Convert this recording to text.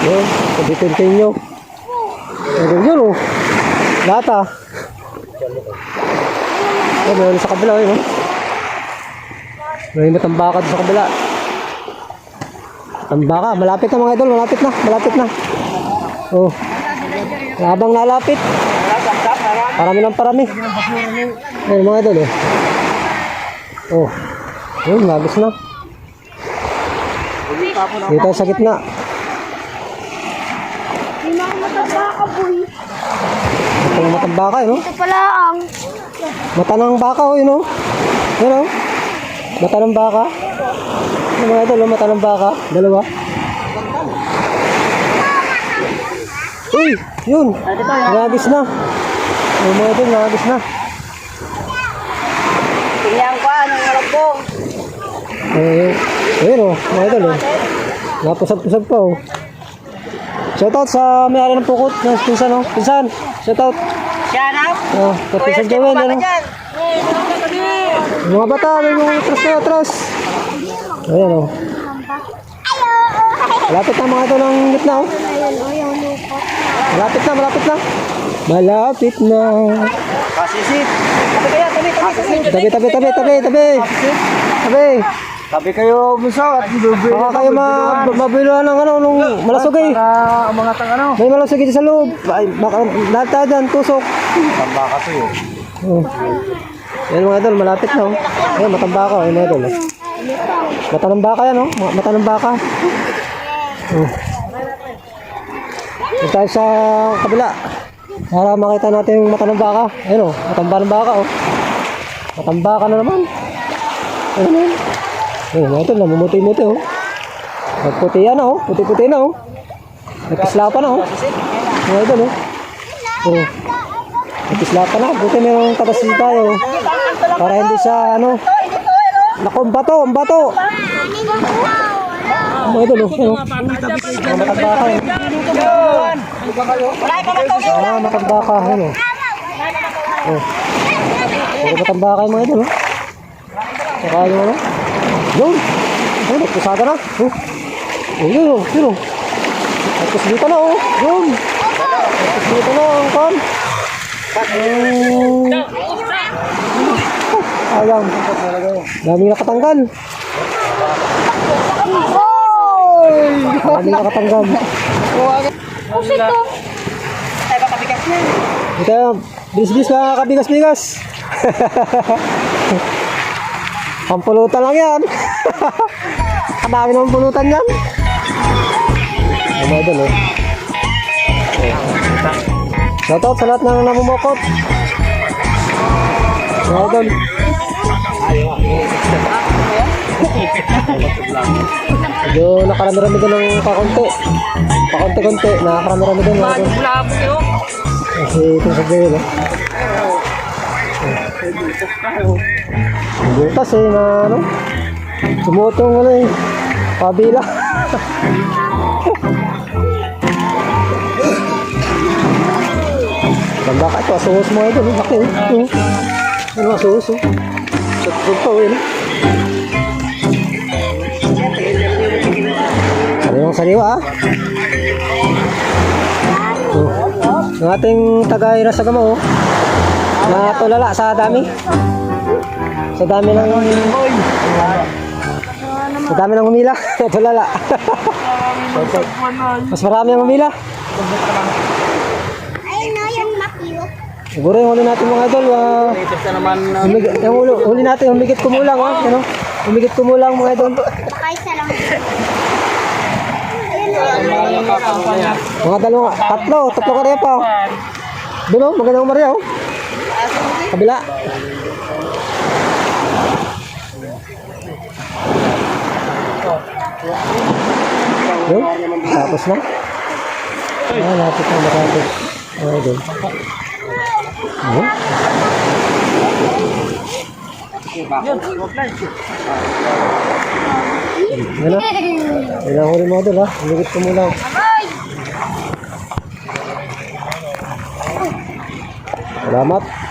Yun, sabitin nyo. Meron yun oh. Lahat ah. Oh, meron sa kabila yun oh. May matambakad sa kabila. Tambaka, malapit na mga idol, malapit na, malapit na. Oh. Habang lalapit. Parami ng parami. Ayun mga idol eh. Oh. Yun, nagos na. Dito sa gitna. Na ako mataba ka, boy. Ito yung matang baka, yun, oh. Ito pala ang... Mata ng baka, oh, yun, oh. Yun, oh. Mata ng baka. Ano mga idol, oh, mata ng baka. Dalawa. Uy, yun. Nagis na. Yung mga idol, nagis na. Tingnan ko, anong malabong. Eh, ayun, oh. Mga idol, oh. Napusag-pusag pa, oh. Shoutout sa may-ari ng pukot ng pinsan, oh. Pinsan, shoutout. Siya na? Oh, kay Pinsan Joel, oh. Yung Mga bata, may mga atras na atras. Ayan o. Malapit na mga ito ng gitna o. Malapit na, malapit na. Malapit na. Kasisit. Tabi kaya, tabi, tabi, tabi. Tabi, tabi, tabi, tabi, tabi. Sabi kayo, Muso, at bibili. Baka kayo ma mabiluhan ng ano, nung malasog eh. Para mga tang ano. May malasog dito sa loob. Ay, baka lahat tayo dyan, tusok. Tamba ka to yun. Oh. Yan mga idol, malapit na oh. Ayan, matambaka oh, mga idol. Mata ng baka yan oh, Ma- mata ng baka. Oh. Dito tayo sa kabila. Para makita natin yung mata ng baka. Ayun oh, matamba ng baka oh. Matambaka na naman. Ayun oh. Mga idol, namumuti-muti oh. Nagputi yan oh, puti-puti na oh. Nagkislapan na oh. Mga oh. Oh. Nagkislapan na, buti mayroong kapasin tayo. Para hindi siya ano. Naku, bato, bato. Mga idol, oh. Eh. Ah, matambaka. Ayun oh. Oh. Yung mga idol oh. Saka yung ano. Yun. Ayun, nagpusada na. Oh. Oh, yun oh. Yun oh. Tapos dito na oh. Yun. Tapos dito na ang kan. Oh. Ayang. Daming nakatanggal. Daming nakatanggal. Pusit to. Ito, bis-bis mga kabigas-bigas. Pampulutan lang yan. Ang dami ng pulutan yan. Ano idol eh. Shoutout sa lahat ng namumukot. Mga idol. Medyo nakarami-rami din ng pakonti. Pakonti-konti, nakakarami-rami din. Mga idol. Kasi ito sa jail, eh. Butas eh, na ano. Sumutong ano eh. Pabila. Tanda ka ito, asuhos mo ito. Laki eh. Ano asuhos oh. Sutog pa eh. Sariwang sariwa ah. Ang ating taga-ira sa gamo, oh. Natulala sa dami. Sa dami ng... Sa dami ng humila. Natulala. Mas marami ang humila. Ay, yung. Siguro yung huli natin mga idol. Uh, naman, humigit, yung huli, huli natin, humigit kumulang. Oh. Ano? Humigit kumulang mga idol. Baka isa lang. Mga dalawa, tatlo, tatlo ka rin pa. Doon oh, magandang Maria oh. Kabila. Yun, tapos na. Ah, lapit na matapos. Ah, doon. Yun. Yan na. Yan na huli mo doon ha. Humigit ko muna. Salamat.